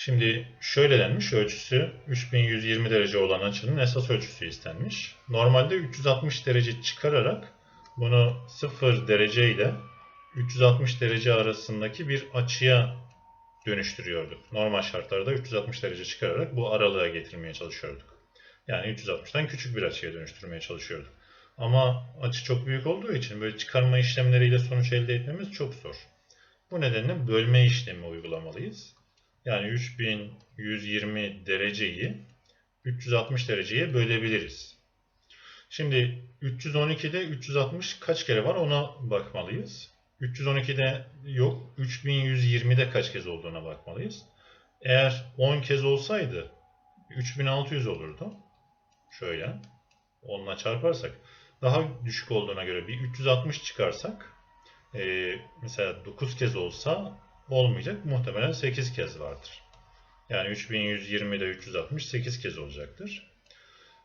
Şimdi şöyle denmiş, ölçüsü 3120 derece olan açının esas ölçüsü istenmiş. Normalde 360 derece çıkararak bunu 0 derece ile 360 derece arasındaki bir açıya dönüştürüyorduk. Normal şartlarda 360 derece çıkararak bu aralığa getirmeye çalışıyorduk. Yani 360'tan küçük bir açıya dönüştürmeye çalışıyorduk. Ama açı çok büyük olduğu için böyle çıkarma işlemleriyle sonuç elde etmemiz çok zor. Bu nedenle bölme işlemi uygulamalıyız. Yani 3120 dereceyi 360 dereceye bölebiliriz. Şimdi 312'de 360 kaç kere var ona bakmalıyız. 312'de yok, 3120'de kaç kez olduğuna bakmalıyız. Eğer 10 kez olsaydı 3600 olurdu. Şöyle 10'la çarparsak daha düşük olduğuna göre bir 360 çıkarsak e, mesela 9 kez olsa olmayacak. Muhtemelen 8 kez vardır. Yani 3120'de 360 8 kez olacaktır.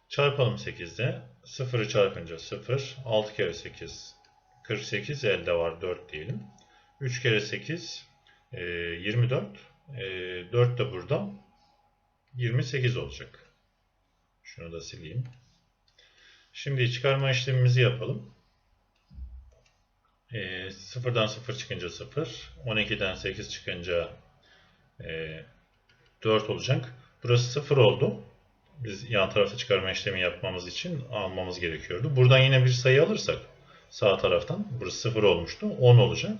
Çarpalım 8'de. 0'ı çarpınca 0. 6 kere 8 48 elde var 4 diyelim. 3 kere 8 e, 24. E, 4 de burada 28 olacak. Şunu da sileyim. Şimdi çıkarma işlemimizi yapalım. E, 0'dan 0 çıkınca 0. 12'den 8 çıkınca e, 4 olacak. Burası 0 oldu. Biz yan tarafta çıkarma işlemi yapmamız için almamız gerekiyordu. Buradan yine bir sayı alırsak sağ taraftan burası 0 olmuştu. 10 olacak.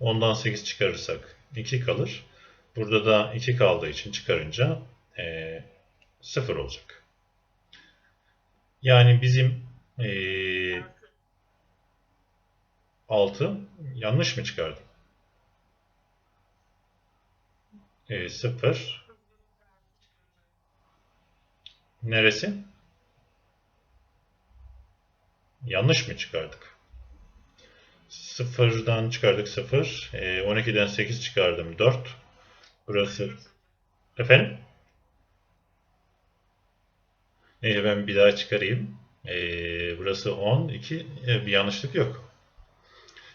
10'dan 8 çıkarırsak 2 kalır. Burada da 2 kaldığı için çıkarınca e, 0 olacak. Yani bizim e, 6 yanlış mı çıkardım? E, 0 Neresi? Yanlış mı çıkardık? 0'dan çıkardık 0. E, 12'den 8 çıkardım 4. Burası. Efendim? Neyse ben bir daha çıkarayım. E, burası 10. 2. E, bir yanlışlık yok.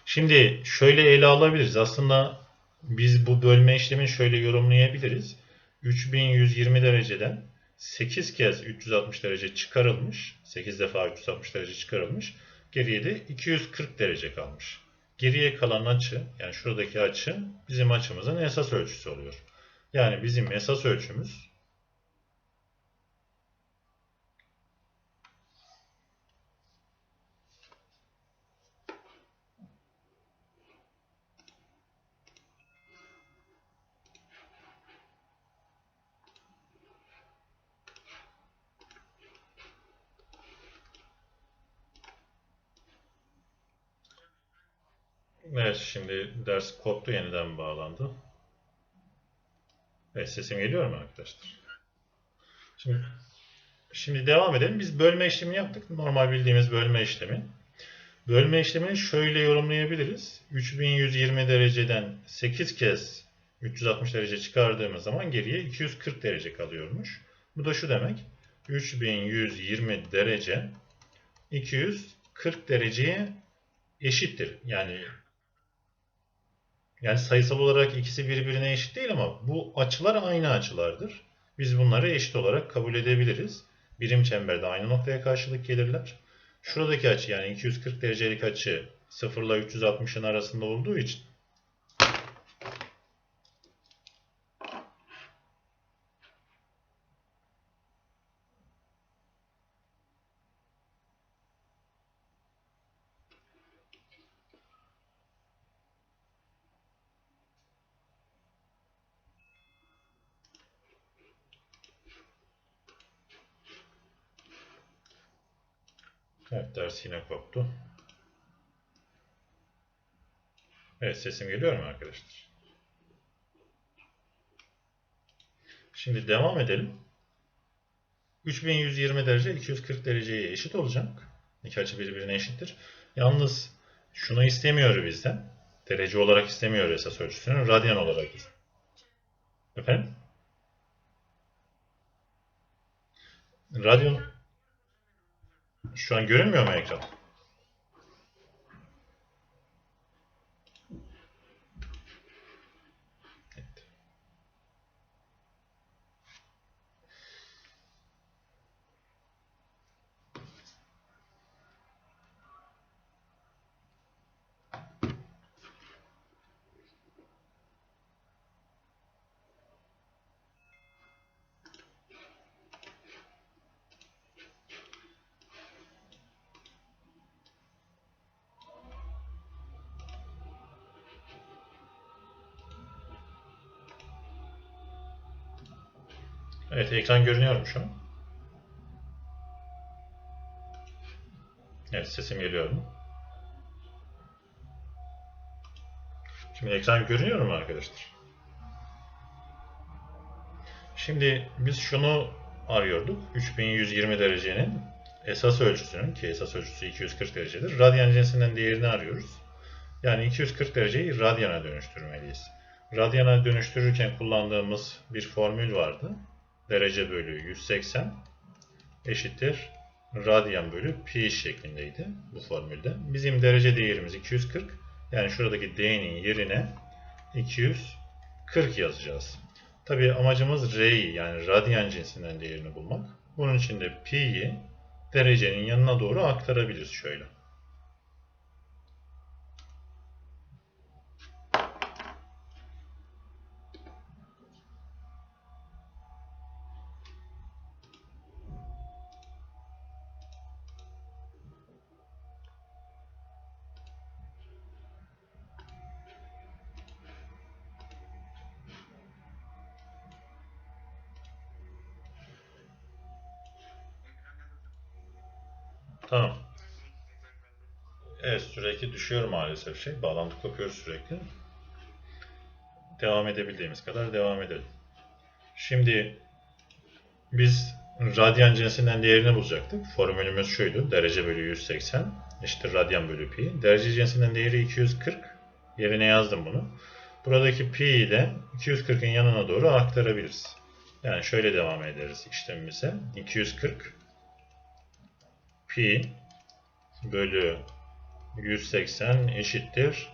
Şimdi şöyle ele alabiliriz. Aslında biz bu bölme işlemini şöyle yorumlayabiliriz. 3120 dereceden 8 kez 360 derece çıkarılmış. 8 defa 360 derece çıkarılmış. Geriye de 240 derece kalmış. Geriye kalan açı, yani şuradaki açı bizim açımızın esas ölçüsü oluyor. Yani bizim esas ölçümüz Evet şimdi ders koptu yeniden bağlandı. Evet sesim geliyor mu arkadaşlar? Şimdi, şimdi devam edelim. Biz bölme işlemi yaptık. Normal bildiğimiz bölme işlemi. Bölme işlemini şöyle yorumlayabiliriz. 3120 dereceden 8 kez 360 derece çıkardığımız zaman geriye 240 derece kalıyormuş. Bu da şu demek. 3120 derece 240 dereceye eşittir. Yani yani sayısal olarak ikisi birbirine eşit değil ama bu açılar aynı açılardır. Biz bunları eşit olarak kabul edebiliriz. Birim çemberde aynı noktaya karşılık gelirler. Şuradaki açı yani 240 derecelik açı 0 ile 360'ın arasında olduğu için Evet ders yine koptu. Evet sesim geliyor mu arkadaşlar? Şimdi devam edelim. 3120 derece 240 dereceye eşit olacak. İki açı birbirine eşittir. Yalnız şunu istemiyor bizden. Derece olarak istemiyor esas ölçüsünü. Radyan olarak istiyor. Efendim? Radyon şu an görünmüyor mu ekran? Evet ekran görünüyor mu şu an? Evet sesim geliyor mu? Şimdi ekran görünüyor mu arkadaşlar? Şimdi biz şunu arıyorduk. 3120 derecenin esas ölçüsünün ki esas ölçüsü 240 derecedir. Radyan cinsinden değerini arıyoruz. Yani 240 dereceyi radyana dönüştürmeliyiz. Radyana dönüştürürken kullandığımız bir formül vardı. Derece bölü 180 eşittir radyan bölü pi şeklindeydi bu formülde. Bizim derece değerimiz 240. Yani şuradaki d'nin yerine 240 yazacağız. Tabi amacımız r'yi yani radyan cinsinden değerini bulmak. Bunun için de pi'yi derecenin yanına doğru aktarabiliriz şöyle. Tamam. Evet sürekli düşüyor maalesef şey. Bağlantı kopuyor sürekli. Devam edebildiğimiz kadar devam edelim. Şimdi biz radyan cinsinden değerini bulacaktık. Formülümüz şuydu. Derece bölü 180 eşittir radyan bölü pi. Derece cinsinden değeri 240. Yerine yazdım bunu. Buradaki pi ile 240'ın yanına doğru aktarabiliriz. Yani şöyle devam ederiz işlemimize. 240 pi bölü 180 eşittir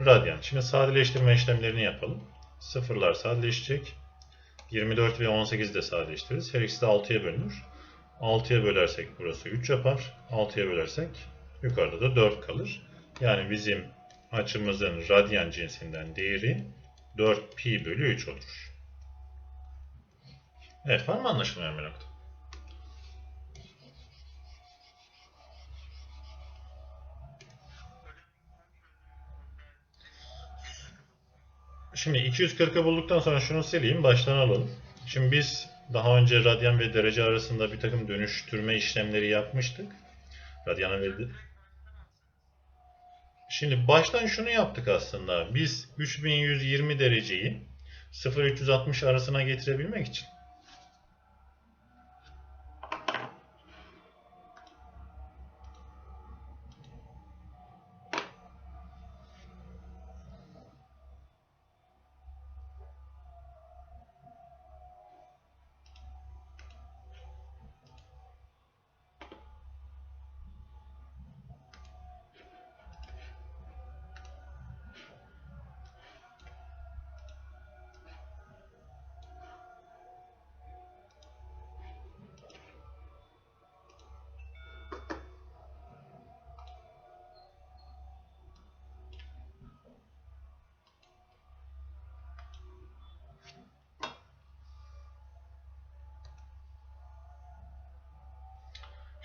radyan. Şimdi sadeleştirme işlemlerini yapalım. Sıfırlar sadeleşecek. 24 ve 18 de sadeleştiririz. Her ikisi de 6'ya bölünür. 6'ya bölersek burası 3 yapar. 6'ya bölersek yukarıda da 4 kalır. Yani bizim açımızın radyan cinsinden değeri 4 pi bölü 3 olur. Evet var mı anlaşılmayan bir nokta? Şimdi 240'ı bulduktan sonra şunu sileyim. Baştan alalım. Şimdi biz daha önce radyan ve derece arasında bir takım dönüştürme işlemleri yapmıştık. Radyana verdi. Şimdi baştan şunu yaptık aslında. Biz 3120 dereceyi 0-360 arasına getirebilmek için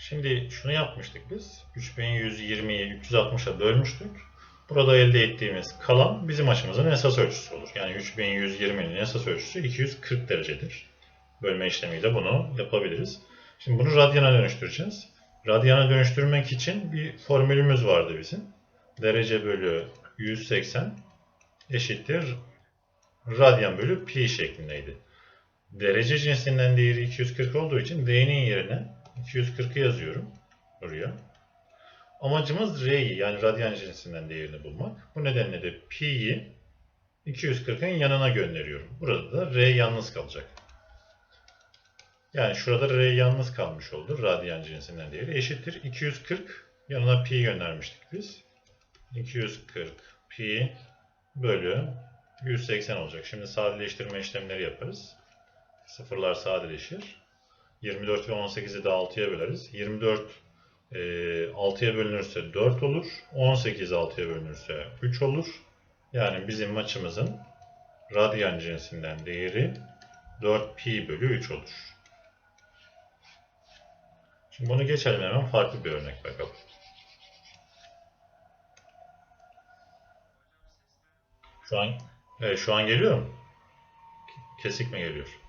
Şimdi şunu yapmıştık biz. 3120'yi 360'a bölmüştük. Burada elde ettiğimiz kalan bizim açımızın esas ölçüsü olur. Yani 3120'nin esas ölçüsü 240 derecedir. Bölme işlemiyle bunu yapabiliriz. Şimdi bunu radyana dönüştüreceğiz. Radyana dönüştürmek için bir formülümüz vardı bizim. Derece bölü 180 eşittir radyan bölü pi şeklindeydi. Derece cinsinden değeri 240 olduğu için d'nin yerine 240'ı yazıyorum buraya. Amacımız R'yi yani radyan cinsinden değerini bulmak. Bu nedenle de Pi'yi 240'ın yanına gönderiyorum. Burada da R yalnız kalacak. Yani şurada R yalnız kalmış oldu. Radyan cinsinden değeri eşittir. 240 yanına pi göndermiştik biz. 240 pi bölü 180 olacak. Şimdi sadeleştirme işlemleri yaparız. Sıfırlar sadeleşir. 24 ve 18'i de 6'ya böleriz. 24 e, 6'ya bölünürse 4 olur. 18 6'ya bölünürse 3 olur. Yani bizim açımızın radyan cinsinden değeri 4 pi bölü 3 olur. Şimdi bunu geçelim hemen farklı bir örnek bakalım. Şu an evet, şu an geliyor mu? Kesik mi geliyor?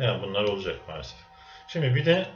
Yani bunlar olacak maalesef. Şimdi bir de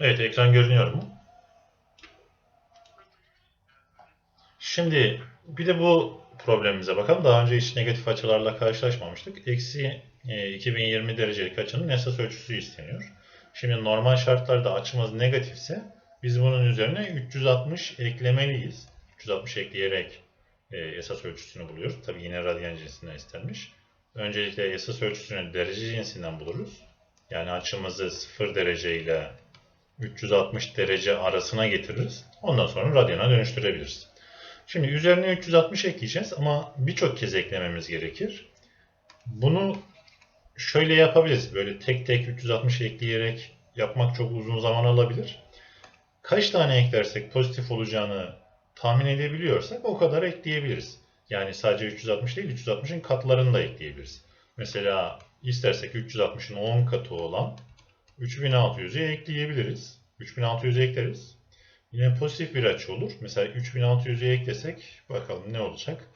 evet ekran görünüyor mu? Şimdi bir de bu problemimize bakalım. Daha önce hiç negatif açılarla karşılaşmamıştık. Eksi e, 2020 derecelik açının esas ölçüsü isteniyor. Şimdi normal şartlarda açımız negatifse biz bunun üzerine 360 eklemeliyiz. 360 ekleyerek e, esas ölçüsünü buluyoruz. Tabi yine radyan cinsinden istenmiş. Öncelikle esas ölçüsünü derece cinsinden buluruz. Yani açımızı 0 derece ile 360 derece arasına getiririz. Ondan sonra radyana dönüştürebiliriz. Şimdi üzerine 360 ekleyeceğiz ama birçok kez eklememiz gerekir. Bunu şöyle yapabiliriz. Böyle tek tek 360 ekleyerek yapmak çok uzun zaman alabilir. Kaç tane eklersek pozitif olacağını tahmin edebiliyorsak o kadar ekleyebiliriz. Yani sadece 360 değil 360'ın katlarını da ekleyebiliriz. Mesela istersek 360'ın 10 katı olan 3600'ü ekleyebiliriz. 3600'ü ekleriz. Yine pozitif bir açı olur. Mesela 3600'ü eklesek bakalım ne olacak?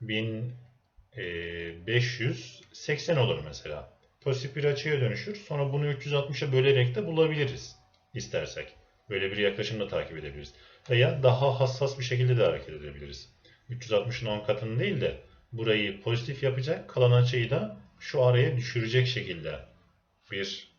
1580 olur mesela. Pozitif bir açıya dönüşür. Sonra bunu 360'a bölerek de bulabiliriz istersek. Böyle bir yaklaşımda takip edebiliriz. Veya daha hassas bir şekilde de hareket edebiliriz. 360'ın 10 katını değil de burayı pozitif yapacak, kalan açıyı da şu araya düşürecek şekilde bir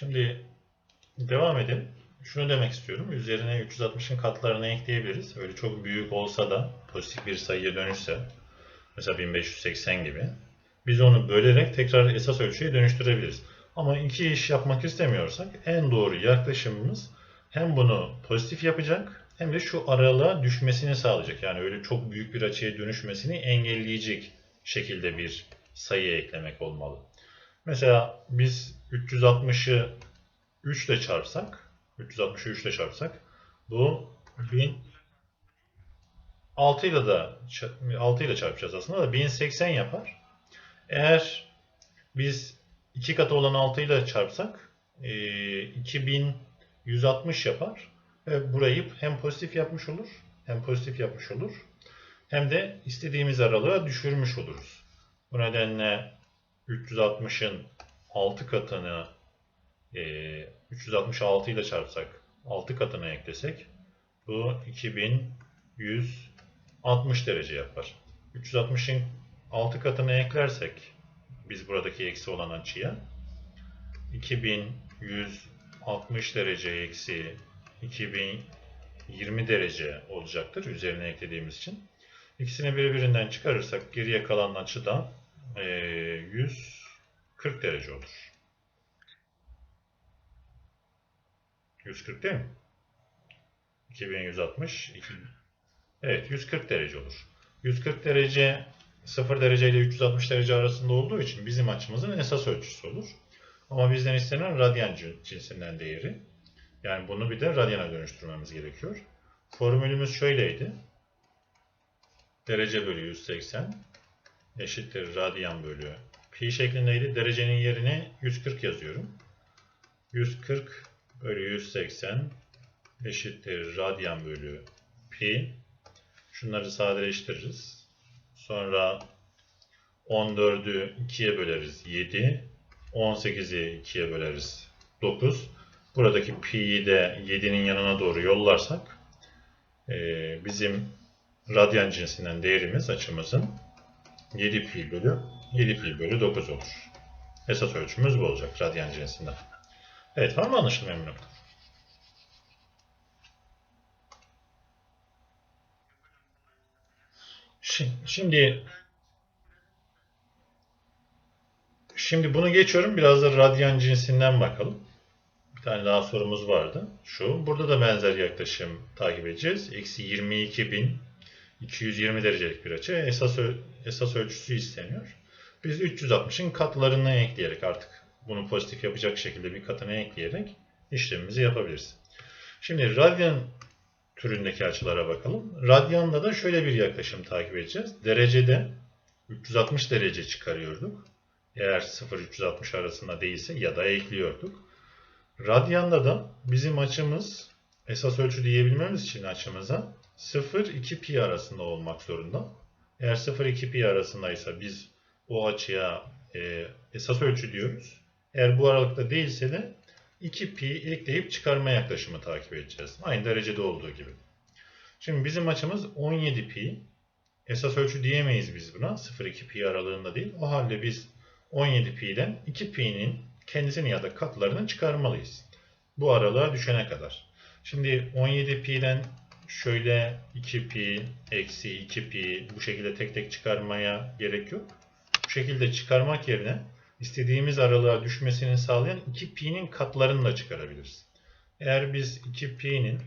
Şimdi devam edelim. Şunu demek istiyorum. Üzerine 360'ın katlarını ekleyebiliriz. Öyle çok büyük olsa da pozitif bir sayıya dönüşse mesela 1580 gibi biz onu bölerek tekrar esas ölçüye dönüştürebiliriz. Ama iki iş yapmak istemiyorsak en doğru yaklaşımımız hem bunu pozitif yapacak hem de şu aralığa düşmesini sağlayacak. Yani öyle çok büyük bir açıya dönüşmesini engelleyecek şekilde bir sayı eklemek olmalı. Mesela biz 360'ı 3 ile çarpsak, 360'ı 3 ile çarpsak bu 1000 6 ile de 6 ile çarpacağız aslında da 1080 yapar. Eğer biz 2 katı olan 6 ile çarpsak e, 2160 yapar. Ve burayı hem pozitif yapmış olur, hem pozitif yapmış olur. Hem de istediğimiz aralığa düşürmüş oluruz. Bu nedenle 360'ın 6 katını e, 366 ile çarpsak 6 katına eklesek bu 2160 derece yapar. 360'ın 6 katını eklersek biz buradaki eksi olan açıya 2160 derece eksi 2020 derece olacaktır üzerine eklediğimiz için. İkisini birbirinden çıkarırsak geriye kalan açı da e, 140 derece olur. 140 değil mi? 2160 2000. Evet 140 derece olur. 140 derece 0 derece ile 360 derece arasında olduğu için bizim açımızın esas ölçüsü olur. Ama bizden istenen radyan cin- cinsinden değeri. Yani bunu bir de radyana dönüştürmemiz gerekiyor. Formülümüz şöyleydi. Derece bölü 180 eşittir radyan bölü pi şeklindeydi. Derecenin yerine 140 yazıyorum. 140 bölü 180 eşittir radyan bölü pi. Şunları sadeleştiririz. Sonra 14'ü 2'ye böleriz 7. 18'i 2'ye böleriz 9. Buradaki pi'yi de 7'nin yanına doğru yollarsak eee, bizim radyan cinsinden değerimiz açımızın 7 pi bölü 7 pi bölü 9 olur. Esas ölçümüz bu olacak radyan cinsinden. Evet var mı anlaşılmayan bir Şimdi şimdi bunu geçiyorum. Biraz da radyan cinsinden bakalım. Bir tane daha sorumuz vardı. Şu. Burada da benzer yaklaşım takip edeceğiz. Eksi 22.220 derecelik bir açı. Esas, esas ölçüsü isteniyor. Biz 360'ın katlarını ekleyerek artık bunu pozitif yapacak şekilde bir katını ekleyerek işlemimizi yapabiliriz. Şimdi radyan türündeki açılara bakalım. Radyanda da şöyle bir yaklaşım takip edeceğiz. Derecede 360 derece çıkarıyorduk. Eğer 0-360 arasında değilse ya da ekliyorduk. Radyanda da bizim açımız esas ölçü diyebilmemiz için açımıza 0-2 pi arasında olmak zorunda. Eğer 0-2 pi arasındaysa biz o açıya e, esas ölçü diyoruz. Eğer bu aralıkta değilse de 2 pi ekleyip çıkarma yaklaşımı takip edeceğiz. Aynı derecede olduğu gibi. Şimdi bizim açımız 17 pi. Esas ölçü diyemeyiz biz buna. 0-2 pi aralığında değil. O halde biz 17 pi'den 2 pi'nin kendisini ya da katlarını çıkarmalıyız. Bu aralığa düşene kadar. Şimdi 17 pi'den şöyle 2 pi eksi 2 pi bu şekilde tek tek çıkarmaya gerek yok. Şekilde çıkarmak yerine istediğimiz aralığa düşmesini sağlayan 2 pi'nin katlarını da çıkarabiliriz. Eğer biz 2 pi'nin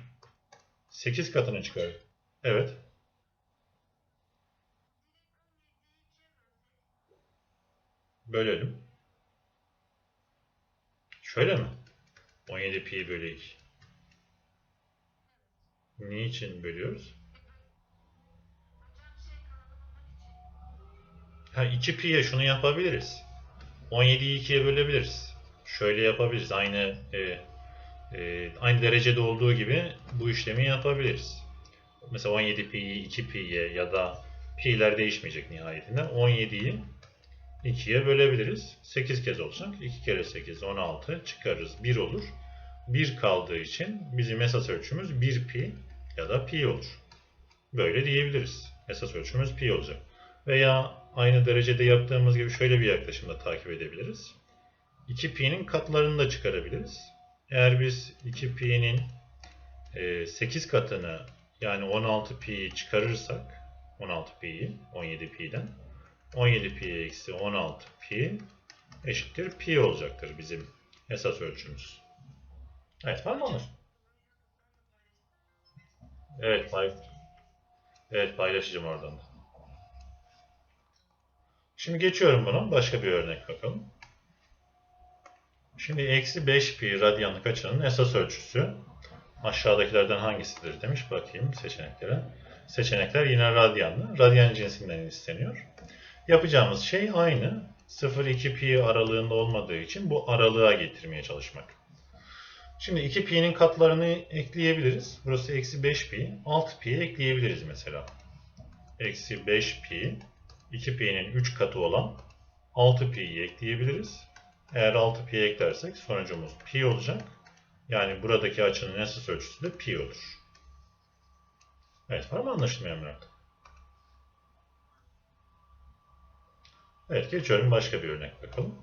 8 katını çıkar. Evet. Bölelim. Şöyle mi? 17 pi bölü 2. Niçin bölüyoruz? Ha 2 pi'ye şunu yapabiliriz. 17'yi 2'ye bölebiliriz. Şöyle yapabiliriz. Aynı e, e, aynı derecede olduğu gibi bu işlemi yapabiliriz. Mesela 17 pi'yi 2 pi'ye ya da pi'ler değişmeyecek nihayetinde. 17'yi 2'ye bölebiliriz. 8 kez olacak. 2 kere 8 16 çıkarırız. 1 olur. 1 kaldığı için bizim esas ölçümüz 1 pi ya da pi olur. Böyle diyebiliriz. Esas ölçümüz pi olacak. Veya aynı derecede yaptığımız gibi şöyle bir yaklaşımda takip edebiliriz. 2 pi'nin katlarını da çıkarabiliriz. Eğer biz 2 pi'nin 8 katını yani 16 pi'yi çıkarırsak 16 pi'yi 17 pi'den 17 pi eksi 16 pi eşittir pi olacaktır bizim esas ölçümüz. Evet var mı onlar? Evet, pay evet paylaşacağım oradan da. Şimdi geçiyorum bunu. Başka bir örnek bakalım. Şimdi eksi 5 pi radyanlık açının esas ölçüsü aşağıdakilerden hangisidir demiş. Bakayım seçeneklere. Seçenekler yine radyanlı. Radyan cinsinden isteniyor. Yapacağımız şey aynı. 0-2 pi aralığında olmadığı için bu aralığa getirmeye çalışmak. Şimdi 2 pi'nin katlarını ekleyebiliriz. Burası eksi 5 pi. 6 pi ekleyebiliriz mesela. Eksi 5 pi. 2 pi'nin 3 katı olan 6 pi'yi ekleyebiliriz. Eğer 6 pi eklersek sonucumuz pi olacak. Yani buradaki açının esas ölçüsü de pi olur. Evet var mı anlaşılmayan nokta? Evet geçiyorum başka bir örnek bakalım.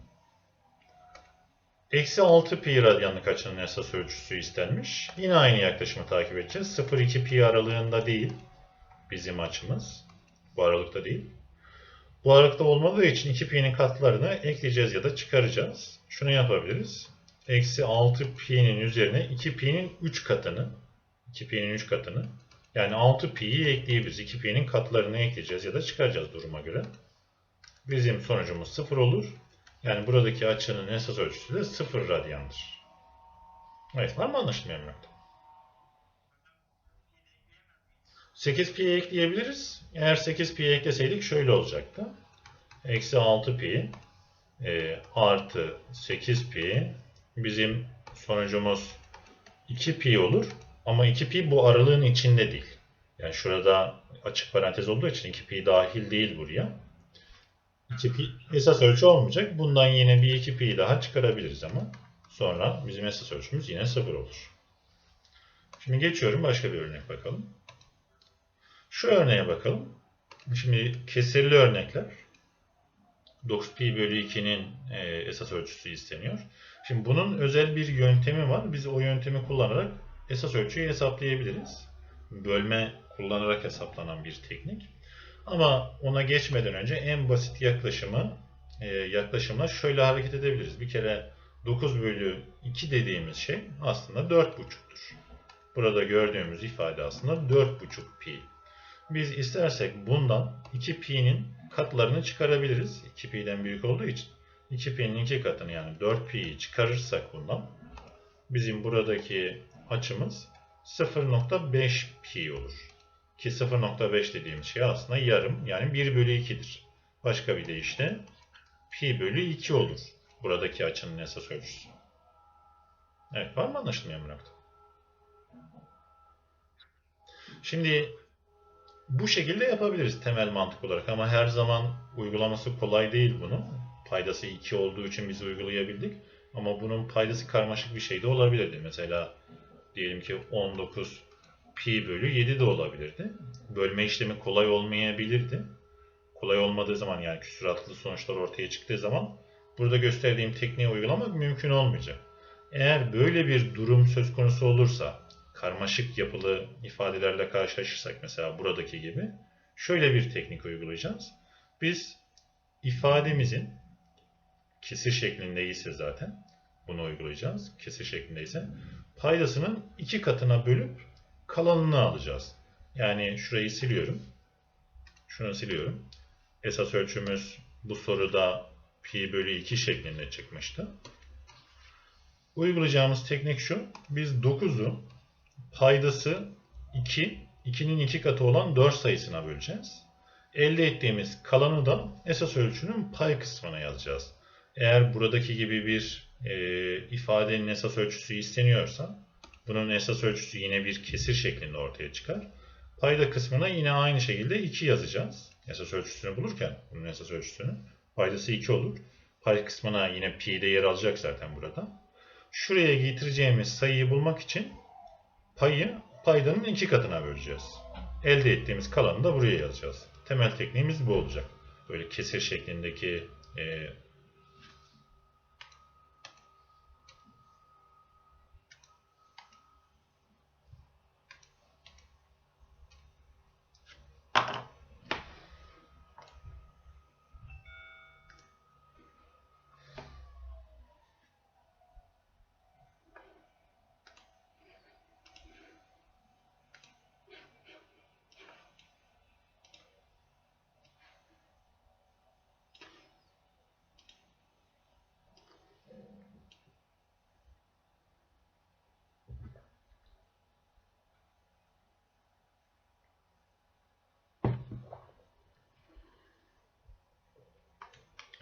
Eksi 6 pi radyanlık açının esas ölçüsü istenmiş. Yine aynı yaklaşımı takip edeceğiz. 0-2 pi aralığında değil bizim açımız. Bu aralıkta değil. Bu aralıkta olmadığı için 2 pi'nin katlarını ekleyeceğiz ya da çıkaracağız. Şunu yapabiliriz. Eksi 6 pi'nin üzerine 2 pi'nin 3 katını 2 pi'nin 3 katını yani 6 pi'yi ekleyebiliriz. 2 pi'nin katlarını ekleyeceğiz ya da çıkaracağız duruma göre. Bizim sonucumuz 0 olur. Yani buradaki açının esas ölçüsü de 0 radyandır. Evet var mı anlaşılmayan nokta? 8 pi ekleyebiliriz. Eğer 8 pi ekleseydik şöyle olacaktı. Eksi 6 pi e, artı 8 pi bizim sonucumuz 2 pi olur. Ama 2 pi bu aralığın içinde değil. Yani şurada açık parantez olduğu için 2 pi dahil değil buraya. 2 pi esas ölçü olmayacak. Bundan yine bir 2 pi daha çıkarabiliriz ama sonra bizim esas ölçümüz yine 0 olur. Şimdi geçiyorum başka bir örnek bakalım. Şu örneğe bakalım. Şimdi kesirli örnekler. 9 pi bölü 2'nin e, esas ölçüsü isteniyor. Şimdi bunun özel bir yöntemi var. Biz o yöntemi kullanarak esas ölçüyü hesaplayabiliriz. Bölme kullanarak hesaplanan bir teknik. Ama ona geçmeden önce en basit yaklaşımı e, yaklaşımla şöyle hareket edebiliriz. Bir kere 9 bölü 2 dediğimiz şey aslında 4,5'tur. Burada gördüğümüz ifade aslında 4,5 pi. Biz istersek bundan 2 pi'nin katlarını çıkarabiliriz. 2 pi'den büyük olduğu için. 2 pi'nin 2 katını yani 4 pi'yi çıkarırsak bundan bizim buradaki açımız 0.5 pi olur. Ki 0.5 dediğimiz şey aslında yarım yani 1 bölü 2'dir. Başka bir deyişle pi bölü 2 olur. Buradaki açının esas ölçüsü. Evet var mı anlaşılmayan nokta? Şimdi bu şekilde yapabiliriz temel mantık olarak ama her zaman uygulaması kolay değil bunun. Paydası 2 olduğu için biz uygulayabildik. Ama bunun paydası karmaşık bir şey de olabilirdi. Mesela diyelim ki 19 pi bölü 7 de olabilirdi. Bölme işlemi kolay olmayabilirdi. Kolay olmadığı zaman yani küsuratlı sonuçlar ortaya çıktığı zaman burada gösterdiğim tekniği uygulamak mümkün olmayacak. Eğer böyle bir durum söz konusu olursa karmaşık yapılı ifadelerle karşılaşırsak mesela buradaki gibi şöyle bir teknik uygulayacağız. Biz ifademizin kesir şeklindeyse zaten bunu uygulayacağız. Kesir şeklindeyse paydasının iki katına bölüp kalanını alacağız. Yani şurayı siliyorum. Şunu siliyorum. Esas ölçümüz bu soruda pi bölü 2 şeklinde çıkmıştı. Uygulayacağımız teknik şu. Biz 9'u paydası 2, 2'nin 2 katı olan 4 sayısına böleceğiz. Elde ettiğimiz kalanı da esas ölçünün pay kısmına yazacağız. Eğer buradaki gibi bir e, ifadenin esas ölçüsü isteniyorsa bunun esas ölçüsü yine bir kesir şeklinde ortaya çıkar. Payda kısmına yine aynı şekilde 2 yazacağız. Esas ölçüsünü bulurken bunun esas ölçüsünü paydası 2 olur. Pay kısmına yine pi'de yer alacak zaten burada. Şuraya getireceğimiz sayıyı bulmak için payı paydanın iki katına böleceğiz. Elde ettiğimiz kalanı da buraya yazacağız. Temel tekniğimiz bu olacak. Böyle kesir şeklindeki e,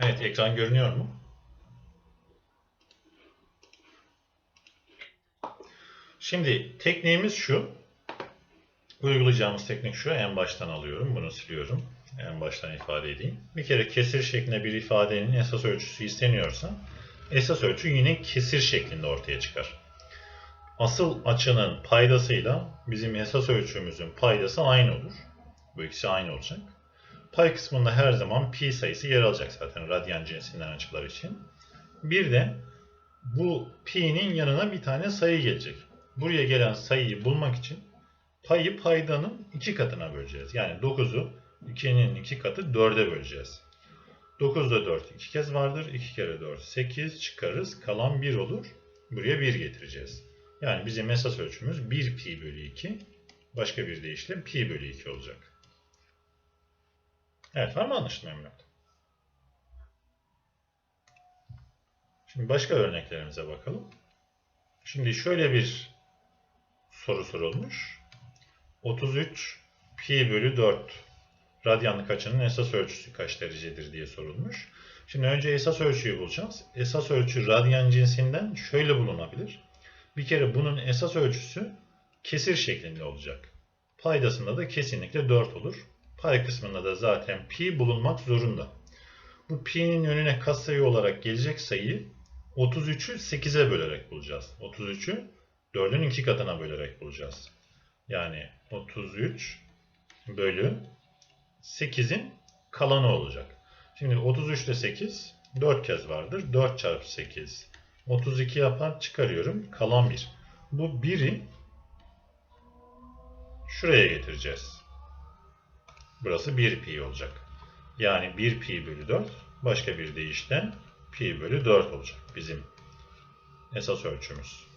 Evet, ekran görünüyor mu? Şimdi tekniğimiz şu. Uygulayacağımız teknik şu. En baştan alıyorum. Bunu siliyorum. En baştan ifade edeyim. Bir kere kesir şeklinde bir ifadenin esas ölçüsü isteniyorsa esas ölçü yine kesir şeklinde ortaya çıkar. Asıl açının paydasıyla bizim esas ölçümüzün paydası aynı olur. Bu ikisi aynı olacak. Pay kısmında her zaman pi sayısı yer alacak zaten radyan cinsinden açılar için. Bir de bu pi'nin yanına bir tane sayı gelecek. Buraya gelen sayıyı bulmak için payı paydanın iki katına böleceğiz. Yani 9'u 2'nin iki katı 4'e böleceğiz. 9'da 4 iki kez vardır. 2 kere 4 8 çıkarız. Kalan 1 olur. Buraya 1 getireceğiz. Yani bizim esas ölçümüz 1 pi bölü 2. Başka bir deyişle pi bölü 2 olacak. Evet var mı anlaşılmayan bir nokta? Şimdi başka örneklerimize bakalım. Şimdi şöyle bir soru sorulmuş. 33 pi bölü 4 radyanlık açının esas ölçüsü kaç derecedir diye sorulmuş. Şimdi önce esas ölçüyü bulacağız. Esas ölçü radyan cinsinden şöyle bulunabilir. Bir kere bunun esas ölçüsü kesir şeklinde olacak. Paydasında da kesinlikle 4 olur. Pay kısmında da zaten pi bulunmak zorunda. Bu pi'nin önüne katsayı olarak gelecek sayıyı 33'ü 8'e bölerek bulacağız. 33'ü 4'ün 2 katına bölerek bulacağız. Yani 33 bölü 8'in kalanı olacak. Şimdi 33 ile 8 4 kez vardır. 4 çarpı 8 32 yapar. Çıkarıyorum. Kalan 1. Bu 1'i şuraya getireceğiz. Burası 1 pi olacak. Yani 1 pi bölü 4 başka bir deyişle pi bölü 4 olacak bizim esas ölçümüz.